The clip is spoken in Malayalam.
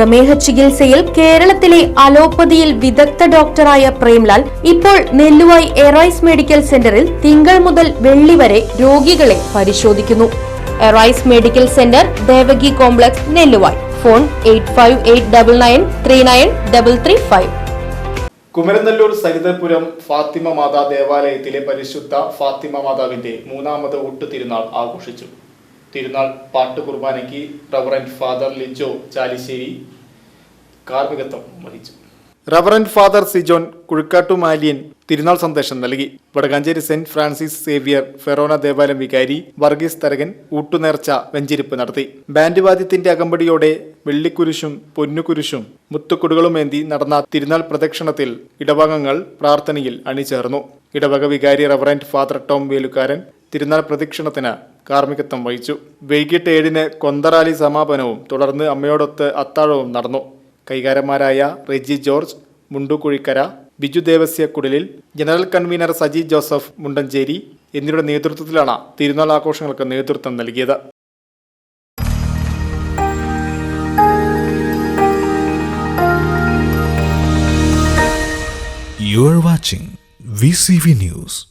പ്രമേഹ ചികിത്സയിൽ കേരളത്തിലെ അലോപ്പതിയിൽ വിദഗ്ധ ഡോക്ടറായ പ്രേംലാൽ ഇപ്പോൾ നെല്ലുവായി എറൈസ് മെഡിക്കൽ സെന്ററിൽ തിങ്കൾ മുതൽ വെള്ളി വരെ രോഗികളെ പരിശോധിക്കുന്നു. Arise medical centre Devaki complex Nelluvai. Phone eight Kumaranellur Sarithapuram Fatima Matha ദേവാലയത്തിലെ പരിശുദ്ധ ഫാത്തിമ മാതാവിന്റെ മൂന്നാമത് ഊട്ടുതിരുനാൾ ആഘോഷിച്ചു. തിരുനാൾ പാട്ട് കുർബാനയ്ക്ക് റവറന്റ് ഫാദർ ലിജോ ചാലിശ്ശേരി കാർമികത്വം വഹിച്ചു. റവറന്റ് ഫാദർ സിജോൻ കുഴിക്കാട്ടു മാലിയൻ തിരുനാൾ സന്ദേശം നൽകി. Vadakkanchery Saint Francis Xavier Forane ദേവാലയം വികാരി വർഗീസ് തരകൻ ഊട്ടുനേർച്ച വെഞ്ചിരിപ്പ് നടത്തി. ബാൻഡ് വാദ്യത്തിന്റെ അകമ്പടിയോടെ വെള്ളിക്കുരിശും പൊന്നുകുരിശും മുത്തുക്കുടുകളുമേന്തി നടന്ന തിരുനാൾ പ്രദക്ഷിണത്തിൽ ഇടവകങ്ങൾ പ്രാർത്ഥനയിൽ അണിചേർന്നു. ഇടവക വികാരി റവറന്റ് ഫാദർ ടോം വേലുക്കാരൻ തിരുനാൾ പ്രദക്ഷിണത്തിന് കാർമ്മികത്വം വഹിച്ചു. വൈകിട്ട് ഏഴിന് കൊന്തറാലി സമാപനവും തുടർന്ന് അമ്മയോടൊത്ത് അത്താഴവും നടന്നു. കൈകാരന്മാരായ Reji George Mundukuzhikkara Biju Devasya general convener Saji Joseph Mundancheri എന്നിവരുടെ നേതൃത്വത്തിലാണ് തിരുനാൾ ആഘോഷങ്ങൾക്ക് നേതൃത്വം നൽകിയത്. You are watching VCV News.